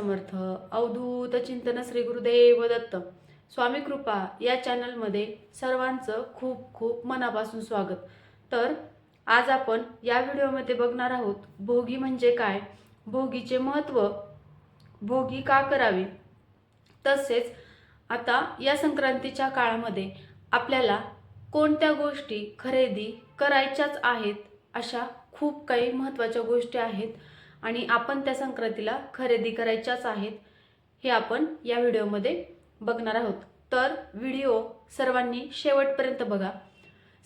समर्थ अवधूत चिंतन श्री गुरुदेव दत्त. स्वामी कृपा या चॅनलमध्ये सर्वांचं खूप खूप मनापासून स्वागत. तर आज आपण या व्हिडिओमध्ये बघणार आहोत भोगी म्हणजे काय? भोगीचे महत्त्व भोगी का करावी? तसेच आता या संक्रांतीच्या काळामध्ये आपल्याला कोणत्या गोष्टी खरेदी करायच्याच आहेत अशा खूप काही महत्त्वाच्या गोष्टी आहेत. आणि आपण त्या संक्रांतीला खरेदी करायच्याच आहेत हे आपण या व्हिडिओमध्ये बघणार आहोत. तर व्हिडिओ सर्वांनी शेवटपर्यंत बघा.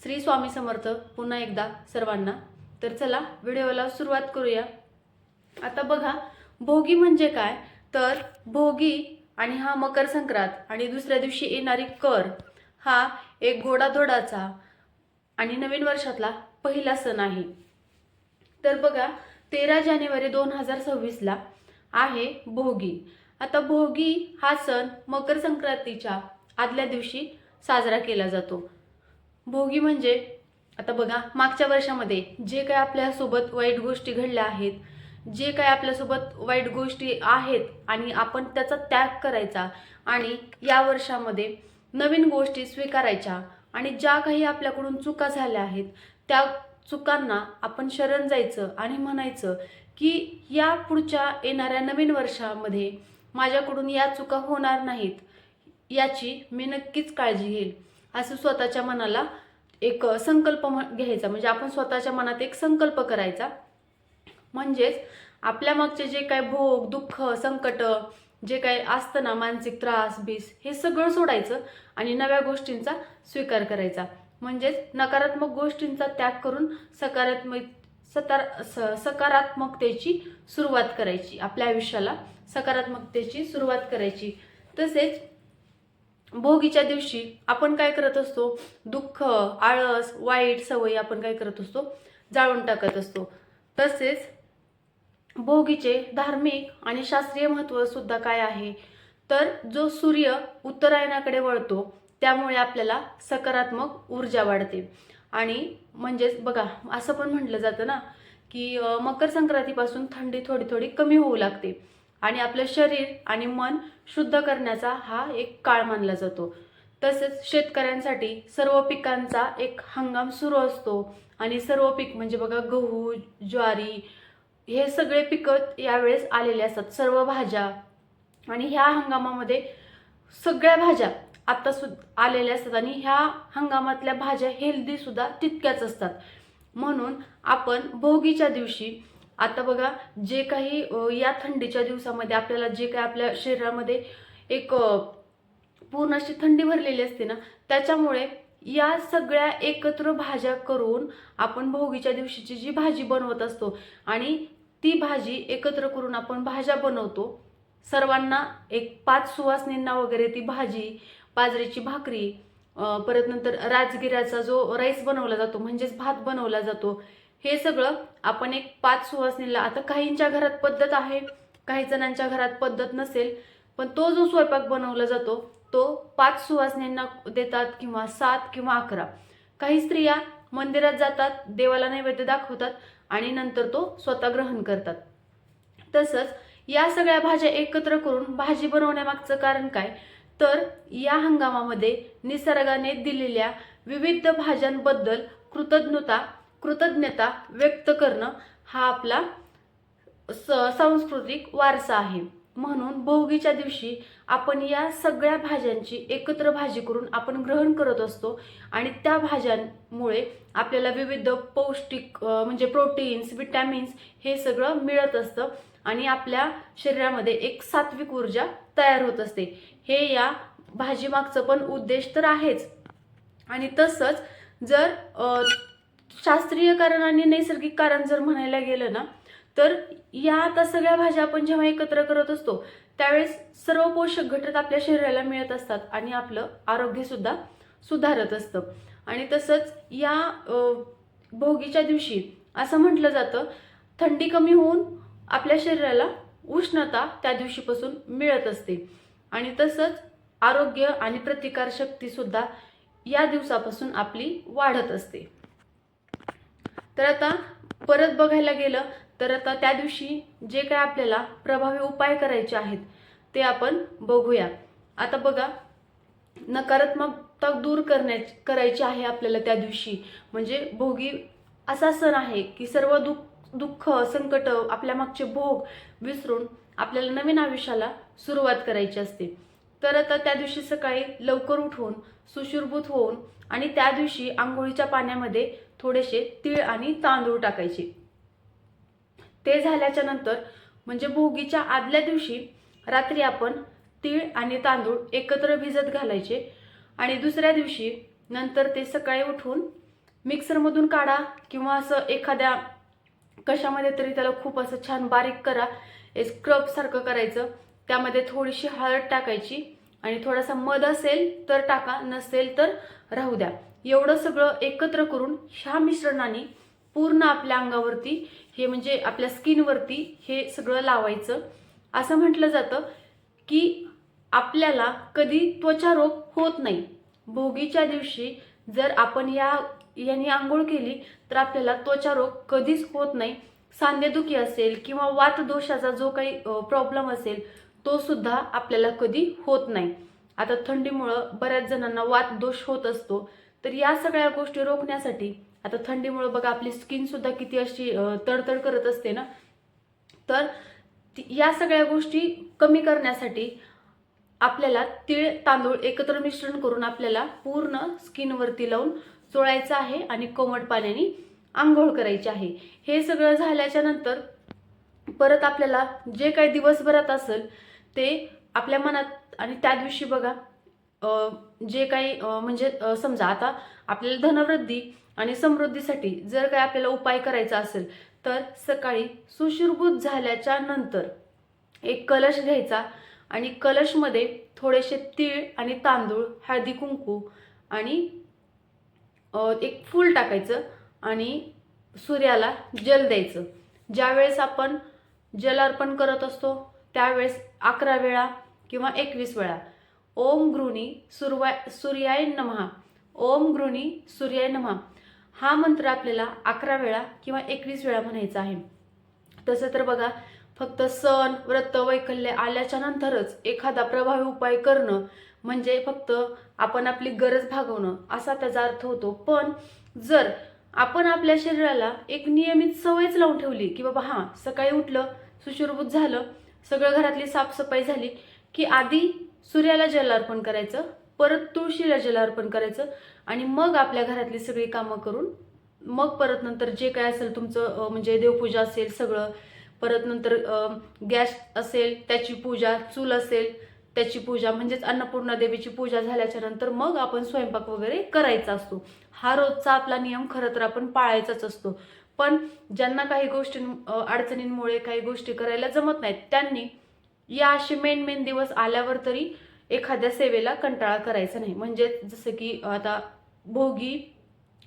श्री स्वामी समर्थ पुन्हा एकदा सर्वांना. तर चला व्हिडिओला सुरुवात करूया. आता बघा भोगी म्हणजे काय? तर भोगी आणि हा मकर संक्रांत आणि दुसऱ्या दिवशी येणारी कर हा एक घोडाधोडाचा आणि नवीन वर्षातला पहिला सण आहे. तर बघा तेरा जानेवारी दोन हजार सव्वीसला आहे भोगी. आता भोगी हा सण मकर संक्रांतीच्या आदल्या दिवशी साजरा केला जातो. भोगी म्हणजे आता बघा मागच्या वर्षामध्ये जे काय आपल्यासोबत वाईट गोष्टी घडल्या आहेत जे काय आपल्यासोबत वाईट गोष्टी आहेत आणि आपण त्याचा त्याग करायचा आणि या वर्षामध्ये नवीन गोष्टी स्वीकारायच्या आणि ज्या काही आपल्याकडून चुका झाल्या आहेत त्या चुकांना आपण शरण जायचं आणि म्हणायचं की या पुढच्या येणाऱ्या नवीन वर्षामध्ये माझ्याकडून या चुका होणार नाहीत याची मी नक्कीच काळजी घेईल. असं स्वतःच्या मनाला एक संकल्प घ्यायचा. म्हणजे आपण स्वतःच्या मनात एक संकल्प करायचा. म्हणजेच आपल्या मागचे जे काय भोग दुःख संकट जे काय असतं ना मानसिक त्रास बीस हे सगळं सोडायचं आणि नव्या गोष्टींचा स्वीकार करायचा. म्हणजेच नकारात्मक गोष्टींचा त्याग करून सकारात्मक सतार स सकारात्मकतेची सुरुवात करायची. आपल्या आयुष्याला सकारात्मकतेची सुरुवात करायची. तसेच भोगीच्या दिवशी आपण काय करत असतो? दुःख आळस वाईट सवयी आपण काय करत असतो? जाळून टाकत असतो. तसेच भोगीचे धार्मिक आणि शास्त्रीय महत्त्व सुद्धा काय आहे? तर जो सूर्य उत्तरायणाकडे वळतो त्यामुळे आपल्याला सकारात्मक ऊर्जा वाढते. आणि म्हणजेच बघा असं पण म्हटलं जातं ना की मकर संक्रांतीपासून थंडी थोडी थोडी कमी होऊ लागते. आणि आपलं शरीर आणि मन शुद्ध करण्याचा हा एक काळ मानला जातो. तसेच शेतकऱ्यांसाठी सर्व पिकांचा एक हंगाम सुरू असतो. आणि सर्व पीक म्हणजे बघा गहू ज्वारी हे सगळे पिकं यावेळेस आलेले असतात. सर्व भाज्या आणि ह्या हंगामामध्ये सगळ्या भाज्या आता सुद्धा आलेल्या असतात आणि ह्या हंगामातल्या भाज्या हेल्दी सुद्धा तितक्याच असतात. म्हणून आपण भोगीच्या दिवशी आता बघा जे काही या थंडीच्या दिवसामध्ये आपल्याला जे काही आपल्या शरीरामध्ये एक पूर्ण अशी थंडी भरलेली असते ना त्याच्यामुळे या सगळ्या एकत्र भाज्या करून आपण भोगीच्या दिवशीची जी भाजी बनवत असतो आणि ती भाजी एकत्र करून आपण भाज्या बनवतो सर्वांना एक पाच सुवासनींना वगैरे ती भाजी बाजरीची भाकरी परत नंतर राजगिऱ्याचा जो राईस बनवला जातो म्हणजेच भात बनवला जातो हे सगळं आपण एक पाच सुवासनीला आता काहींच्या घरात पद्धत आहे काही जणांच्या घरात पद्धत नसेल पण तो जो स्वयंपाक बनवला जातो तो पाच सुवासनींना देतात किंवा सात किंवा अकरा. काही स्त्रिया मंदिरात जातात देवाला नैवेद्य दाखवतात आणि नंतर तो स्वतः ग्रहण करतात. तसंच या सगळ्या भाज्या एकत्र करून भाजी बनवण्यामागचं कारण काय? तर या हंगामामध्ये निसर्गाने दिलेल्या विविध भाज्यांबद्दल कृतज्ञता कृतज्ञता व्यक्त करणं हा आपला स सांस्कृतिक वारसा आहे. म्हणून भोगीच्या दिवशी आपण या सगळ्या भाज्यांची एकत्र भाजी करून आपण ग्रहण करत असतो आणि त्या भाज्यांमुळे आपल्याला विविध पौष्टिक म्हणजे प्रोटीन्स विटॅमिन्स हे सगळं मिळत असतं आणि आपल्या शरीरामध्ये एक सात्विक ऊर्जा तयार होत असते. हे या भाजीमागचं पण उद्देश तर आहेच. आणि तसंच जर शास्त्रीय कारण आणि नैसर्गिक कारण जर म्हणायला गेलं ना तर या आता सगळ्या भाज्या आपण जेव्हा एकत्र करत असतो त्यावेळेस सर्व पोषक घटक आपल्या शरीराला मिळत असतात आणि आपलं आरोग्यसुद्धा सुधारत असतं. आणि तसंच या भोगीच्या दिवशी असं म्हटलं जातं थंडी कमी होऊन आपल्या शरीराला उष्णता त्या दिवशीपासून मिळत असते. आणि तसंच आरोग्य आणि प्रतिकारशक्ती सुद्धा या दिवसापासून आपली वाढत असते. तर आता परत बघायला गेलं तर आता त्या दिवशी जे काय आपल्याला प्रभावी उपाय करायचे आहेत ते आपण बघूया. आता बघा नकारात्मकता दूर करण्या करायची आहे आपल्याला त्या दिवशी. म्हणजे भोगी असा सण आहे की सर्व दुःख दुःख संकट आपल्या मागचे भोग विसरून आपल्याला नवीन आयुष्याला सुरुवात करायची असते. तर आता त्या दिवशी सकाळी लवकर उठून सुशुरभूत होऊन आणि त्या दिवशी आंघोळीच्या पाण्यामध्ये थोडेसे तीळ आणि तांदूळ टाकायचे. ते झाल्याच्यानंतर म्हणजे भोगीच्या आदल्या दिवशी रात्री आपण तीळ आणि तांदूळ एकत्र भिजत घालायचे आणि दुसऱ्या दिवशी नंतर ते सकाळी उठून मिक्सरमधून काढा किंवा असं एखाद्या कशामध्ये तरी त्याला खूप असं छान बारीक करा. स्क्रबसारखं करायचं. त्यामध्ये थोडीशी हळद टाकायची आणि थोडासा मध असेल तर टाका नसेल तर राहू द्या. एवढं सगळं एकत्र करून ह्या मिश्रणाने पूर्ण आपल्या अंगावरती हे म्हणजे आपल्या स्किनवरती हे सगळं लावायचं. असं म्हटलं जातं की आपल्याला कधी त्वचा रोग होत नाही. भोगीच्या दिवशी जर आपण या यांनी आंघोळ केली तर आपल्याला त्वचा रोग कधीच होत नाही. सांधेदुखी असेल किंवा वातदोषाचा जो काही प्रॉब्लेम असेल तो सुद्धा आपल्याला कधी होत नाही. आता थंडीमुळं बऱ्याच जणांना वात दोष होत असतो. तर या सगळ्या गोष्टी रोखण्यासाठी आता थंडीमुळं बघा आपली स्किन सुद्धा किती अशी तडतड करत असते ना? तर या सगळ्या गोष्टी कमी करण्यासाठी आपल्याला तीळ तांदूळ एकत्र मिश्रण करून आपल्याला पूर्ण स्किनवरती लावून चोळायचं आहे आणि कोमट पाण्याने आंघोळ करायची आहे. हे सगळं झाल्याच्यानंतर परत आपल्याला जे काही दिवसभरात असेल ते आपल्या मनात आणि त्या दिवशी बघा जे काही म्हणजे समजा आता आपल्याला धनवृद्धी आणि समृद्धीसाठी जर काही आपल्याला उपाय करायचा असेल तर सकाळी सुशुरभूत झाल्याच्यानंतर एक कलश घ्यायचा आणि कलशमध्ये थोडेसे तीळ आणि तांदूळ हळदी कुंकू आणि एक फूल टाकायचं आणि सूर्याला जल द्यायचं. ज्यावेळेस आपण जल अर्पण करत असतो त्यावेळेस अकरा वेळा किंवा एकवीस वेळा. ओम गृणी सुरवा सूर्याय नमहा ओम गृणी सूर्याय नमहा हा मंत्र आपल्याला अकरा वेळा किंवा एकवीस वेळा म्हणायचा आहे. तसं तर बघा फक्त सण व्रत वैकल्य आल्याच्या नंतरच एखादा प्रभावी उपाय करणं म्हणजे फक्त आपण आपली गरज भागवणं असा त्याचा अर्थ होतो. पण जर आपण आपल्या शरीराला एक नियमित सवयच लावून ठेवली की बाबा हां सकाळी उठलं सुशुरभूत झालं सगळं घरातली साफसफाई झाली की आधी सूर्याला जलार्पण करायचं परत तुळशीला जलार्पण करायचं आणि मग आपल्या घरातली सगळी कामं करून मग परत नंतर जे काय असेल तुमचं म्हणजे देवपूजा असेल सगळं परत नंतर गॅस असेल त्याची पूजा चूल असेल त्याची पूजा म्हणजेच अन्नपूर्णा देवीची पूजा झाल्याच्यानंतर मग आपण स्वयंपाक वगैरे करायचा असतो. हा रोजचा आपला नियम खरं तर आपण पाळायचाच असतो. पण ज्यांना काही गोष्टी अडचणींमुळे काही गोष्टी करायला जमत नाहीत त्यांनी या असे मेन मेन दिवस आल्यावर तरी एखाद्या सेवेला कंटाळा करायचा नाही. म्हणजे जसं की आता भोगी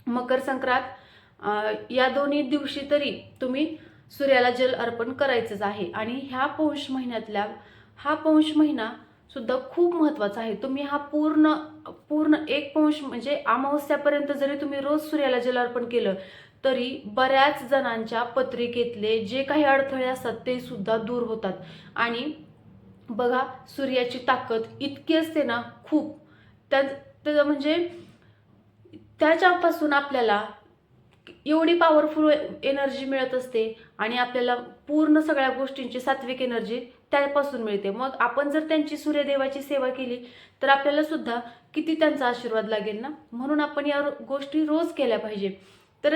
मकर संक्रांत या दोन्ही दिवशी तरी तुम्ही सूर्याला जल अर्पण करायचंच आहे. आणि ह्या पौष महिन्यातल्या हा पौष महिना सुद्धा खूप महत्त्वाचा आहे. तुम्ही हा पूर्ण पूर्ण एक पौष म्हणजे अमावस्यापर्यंत जरी तुम्ही रोज सूर्याला जल अर्पण केलं तरी बऱ्याच जणांच्या पत्रिकेतले जे काही अडथळे असतात ते सुद्धा दूर होतात. आणि बघा सूर्याची ताकद इतकी असते ना खूप. त्या म्हणजे त्याच्यापासून आपल्याला एवढी पॉवरफुल एनर्जी मिळत असते आणि आपल्याला पूर्ण सगळ्या गोष्टींची सात्विक एनर्जी त्यापासून मिळते. मग आपण जर त्यांची सूर्यदेवाची सेवा केली तर आपल्याला सुद्धा किती त्यांचा आशीर्वाद लागेल ना? म्हणून आपण या गोष्टी रोज केल्या पाहिजे. तर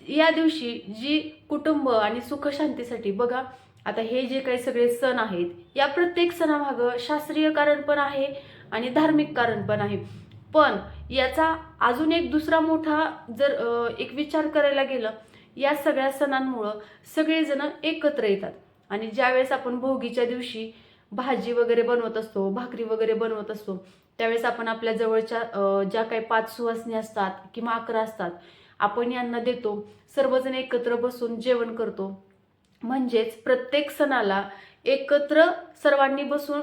या दिवशी जी कुटुंब आणि सुखशांतीसाठी बघा आता हे जे काही सगळे सण आहेत या प्रत्येक सणामागं शास्त्रीय कारण पण आहे आणि धार्मिक कारण पण आहे. पण याचा अजून एक दुसरा मोठा जर एक विचार करायला गेलं या सगळ्या सणांमुळं सगळेजण एकत्र येतात. आणि ज्यावेळेस आपण भोगीच्या दिवशी भाजी वगैरे बनवत असतो भाकरी वगैरे बनवत असतो त्यावेळेस आपण आपल्या जवळच्या ज्या काही पाच सुवासणी असतात किंवा अकरा असतात आपण यांना देतो. सर्वजण एकत्र बसून जेवण करतो. म्हणजेच प्रत्येक सणाला एकत्र सर्वांनी बसून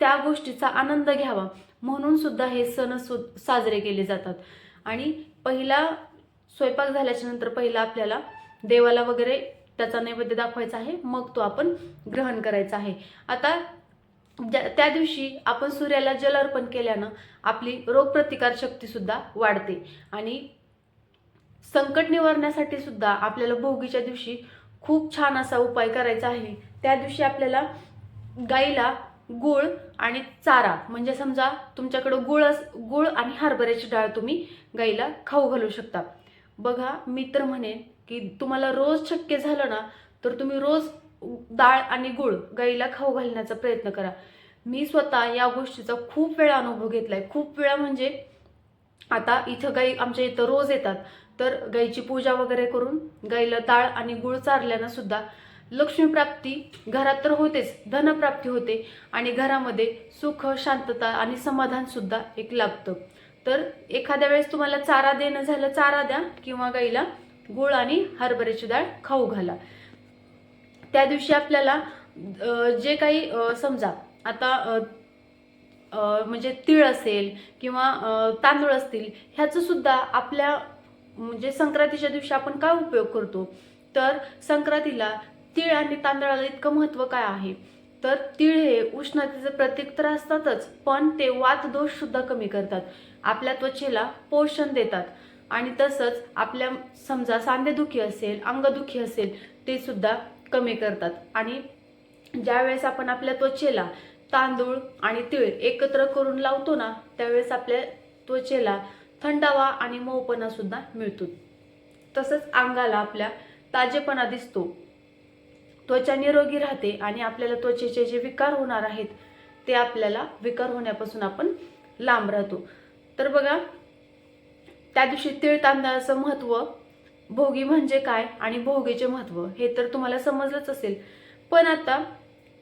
त्या गोष्टीचा आनंद घ्यावा. म्हणून सुद्धा हे सण सु- साजरे केले जातात. आणि पहिला स्वयंपाक झाल्याच्यानंतर पहिला आपल्याला देवाला वगैरे त्याचा नैवेद्य दाखवायचा आहे. मग तो आपण ग्रहण करायचा आहे. आता ज्या त्या दिवशी आपण सूर्याला जल अर्पण केल्यानं आपली रोगप्रतिकार शक्ती सुद्धा वाढते. आणि संकट निवारण्यासाठी सुद्धा आपल्याला भोगीच्या दिवशी खूप छान असा उपाय करायचा आहे. त्या दिवशी आपल्याला गाईला गुळ आणि चारा म्हणजे समजा तुमच्याकडं गुळ अस गुळ आणि हरभऱ्याची डाळ तुम्ही गाईला खाऊ घालू शकता. बघा मी तर म्हणेन की तुम्हाला रोज शक्य झालं ना तर तुम्ही रोज डाळ आणि गुळ गाईला खाऊ घालण्याचा प्रयत्न करा. मी स्वतः या गोष्टीचा खूप वेळा अनुभव घेतलाय. खूप वेळा म्हणजे आता इथं गाई आमच्या इथं रोज येतात. तर गाईची पूजा वगैरे करून गाईला ताळ आणि गुळ चारल्यानं सुद्धा लक्ष्मीप्राप्ती घरात तर होतेच धनप्राप्ती होते आणि घरामध्ये सुख शांतता आणि समाधान सुद्धा एक लाभतं. तर एखाद्या वेळेस तुम्हाला चारा देणं झालं चारा द्या किंवा गाईला गुळ आणि हरभऱ्याची डाळ खाऊ घाला. त्या दिवशी आपल्याला जे काही समजा आता म्हणजे तीळ असेल किंवा तांदूळ असतील ह्याचं सुद्धा आपल्या म्हणजे संक्रांतीच्या दिवशी आपण काय उपयोग करतो? तर संक्रांतीला तीळ आणि तांदळाला इतकं महत्त्व काय आहे? तर तीळ हे उष्णतेचं प्रतीक तर असतातच पण ते वात दोष सुद्धा कमी करतात. आपल्या त्वचेला पोषण देतात. आणि तसंच आपल्या समजा सांधेदुखी असेल अंगदुखी असेल ते सुद्धा कमी करतात. आणि ज्यावेळेस आपण आपल्या त्वचेला तांदूळ आणि तीळ एकत्र करून लावतो ना त्यावेळेस आपल्या त्वचेला थंडावा आणि मऊपणा सुद्धा मिळतो. तसंच अंगाला आपल्या ताजेपणा दिसतो. त्वचा निरोगी राहते आणि आपल्याला त्वचेचे जे विकार होणार आहेत ते आपल्याला विकार होण्यापासून आपण लांब राहतो. तर बघा त्या दिवशी तीळ तांदळाचं महत्त्व भोगी म्हणजे काय आणि भोगीचे महत्त्व हे तर तुम्हाला समजलंच असेल. पण आता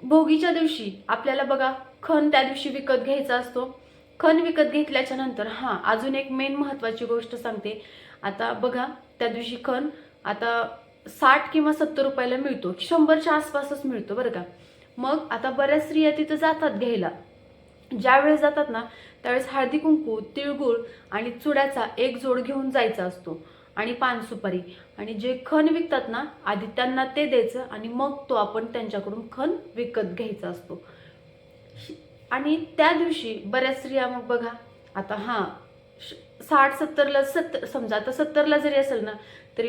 भोगीच्या दिवशी आपल्याला बघा खण त्या दिवशी विकत घ्यायचा असतो. खण विकत घेतल्याच्या नंतर हां अजून एक मेन महत्त्वाची गोष्ट सांगते. आता बघा त्या दिवशी खण आता साठ किंवा सत्तर रुपयाला मिळतो शंभरच्या आसपासच मिळतो बरं का. मग आता बऱ्याच स्त्रिया तिथं जातात घ्यायला. ज्या वेळेस जातात ना त्यावेळेस हळदी कुंकू तिळगुळ आणि चुड्याचा एक जोड घेऊन जायचा असतो आणि पान सुपारी. आणि जे खण विकतात ना आधी त्यांना ते द्यायचं आणि मग तो आपण त्यांच्याकडून खण विकत घ्यायचा असतो. आणि त्या दिवशी बऱ्याच स्त्रिया मग बघा आता हां श- साठ सत्तरला सत्तर समजा आता सत्तरला जरी असेल ना तरी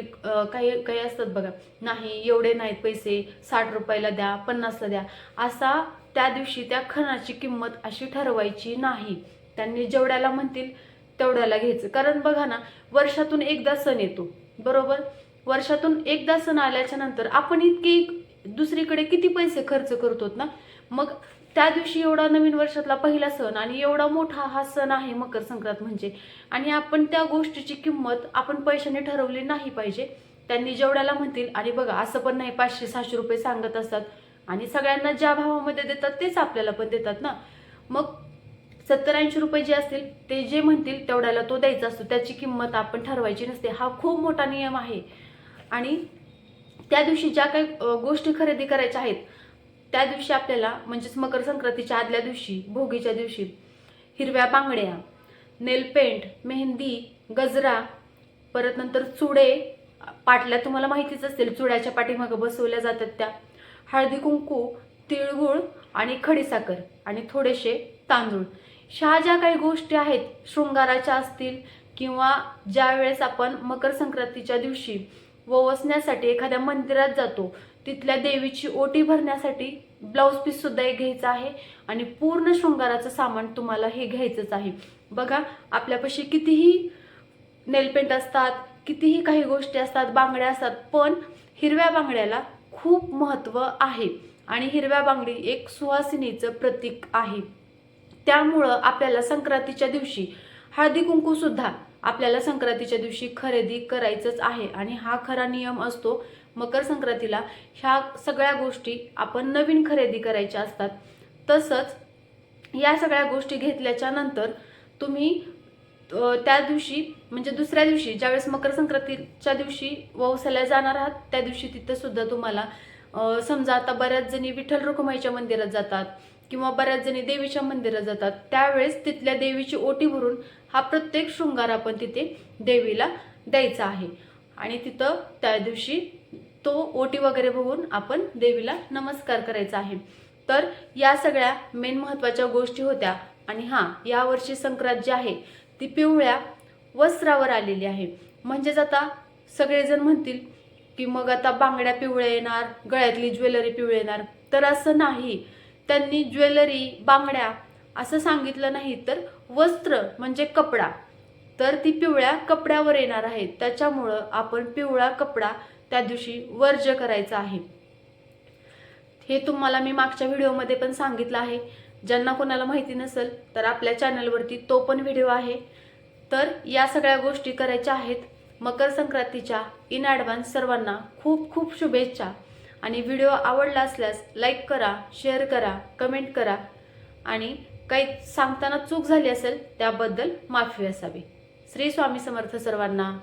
काही काही असतात बघा नाही एवढे नाहीत पैसे साठ रुपयाला द्या पन्नासला द्या असा त्या दिवशी त्या खणाची किंमत अशी ठरवायची नाही. त्यांनी जेवढ्याला म्हणतील तेवढ्याला घ्यायचं. कारण बघा ना वर्षातून एकदा सण येतो बरोबर? वर्षातून एकदा सण आल्याच्यानंतर आपण इतकी दुसरीकडे किती पैसे खर्च करतो ना? मग त्या दिवशी एवढा नवीन वर्षातला पहिला सण आणि एवढा मोठा हा सण आहे मकर संक्रांत म्हणजे. आणि आपण त्या गोष्टीची किंमत आपण पैशाने ठरवली नाही पाहिजे. त्यांनी जेवढ्याला म्हणतील आणि बघा असं पण नाही पाचशे सहाशे रुपये सांगत असतात. आणि सगळ्यांना ज्या भावामध्ये देतात तेच आपल्याला पण देतात ना. मग सत्तर ऐंशी रुपये जे असतील ते जे म्हणतील तेवढ्याला तो द्यायचा असतो. त्याची किंमत आपण ठरवायची नसते. हा खूप मोठा नियम आहे. आणि त्या दिवशी ज्या काही गोष्टी खरेदी करायच्या आहेत त्या दिवशी आपल्याला म्हणजेच मकर संक्रांतीच्या आदल्या दिवशी भोगीच्या दिवशी हिरव्या बांगड्या नेलपेंट मेहंदी गजरा परत नंतर चुडे पाटल्या तुम्हाला माहितीच असतील चुड्याच्या पाठीमागं बसवल्या जातात त्या. हळदी कुंकू तिळगुळ आणि खडीसाखर आणि थोडेसे तांदूळ. ह्या ज्या काही गोष्टी आहेत शृंगाराच्या असतील किंवा ज्या वेळेस आपण मकर संक्रांतीच्या दिवशी वसण्यासाठी एखाद्या मंदिरात जातो तिथल्या देवीची ओटी भरण्यासाठी ब्लाऊज पीस सुद्धा एक घ्यायचा आहे. आणि पूर्ण शृंगाराचं सामान तुम्हाला हे घ्यायचंच आहे. बघा आपल्यापाशी कितीही नेलपेंट असतात कितीही काही गोष्टी असतात बांगड्या असतात पण हिरव्या बांगड्याला खूप महत्त्व आहे. आणि हिरव्या बांगडी एक सुहासिनीचं प्रतीक आहे. त्यामुळं आपल्याला संक्रांतीच्या दिवशी हळदी कुंकूसुद्धा आपल्याला संक्रांतीच्या दिवशी खरेदी करायचंच आहे. आणि हा खरा नियम असतो मकर संक्रांतीला ह्या सगळ्या गोष्टी आपण नवीन खरेदी करायच्या असतात. तसंच या सगळ्या गोष्टी घेतल्याच्या नंतर तुम्ही त्या दिवशी म्हणजे दुसऱ्या दिवशी ज्यावेळेस मकर संक्रांतीच्या दिवशी वौसाला जाणार आहात त्या दिवशी तिथं सुद्धा तुम्हाला समजा आता बऱ्याच जणी विठ्ठल रुखमाईच्या मंदिरात जातात किंवा बऱ्याच जणी देवीच्या मंदिरात जातात त्यावेळेस तिथल्या देवीची ओटी भरून हा प्रत्येक शृंगार आपण तिथे देवीला द्यायचा आहे. आणि तिथं त्या दिवशी तो ओटी वगैरे बघून आपण देवीला नमस्कार करायचा आहे. तर या सगळ्या मेन महत्त्वाच्या गोष्टी होत्या आणि हां यावर्षी संक्रांत जी आहे ती पिवळ्या वस्त्रावर आलेली आहे. म्हणजेच आता सगळेजण म्हणतील की मग आता बांगड्या पिवळ्या येणार गळ्यातली ज्वेलरी पिवळे येणार. तर असं नाही. त्यांनी ज्वेलरी बांगड्या असं सांगितलं नाही तर वस्त्र म्हणजे कपडा. तर ती पिवळ्या कपड्यावर येणार आहे. त्याच्यामुळं आपण पिवळा कपडा त्या दिवशी वर्ज्य करायचं आहे. हे तुम्हाला मी मागच्या व्हिडिओमध्ये पण सांगितलं आहे. ज्यांना कोणाला माहिती नसेल तर आपल्या चॅनलवरती तो पण व्हिडिओ आहे. तर या सगळ्या गोष्टी करायच्या आहेत. मकर संक्रांतीच्या इन ॲडव्हान्स सर्वांना खूप खूप शुभेच्छा. आणि व्हिडिओ आवडला असल्यास लाईक करा शेअर करा कमेंट करा. आणि काही सांगताना चूक झाली असेल त्याबद्दल माफी असावी. श्री स्वामी समर्थ सर्वांना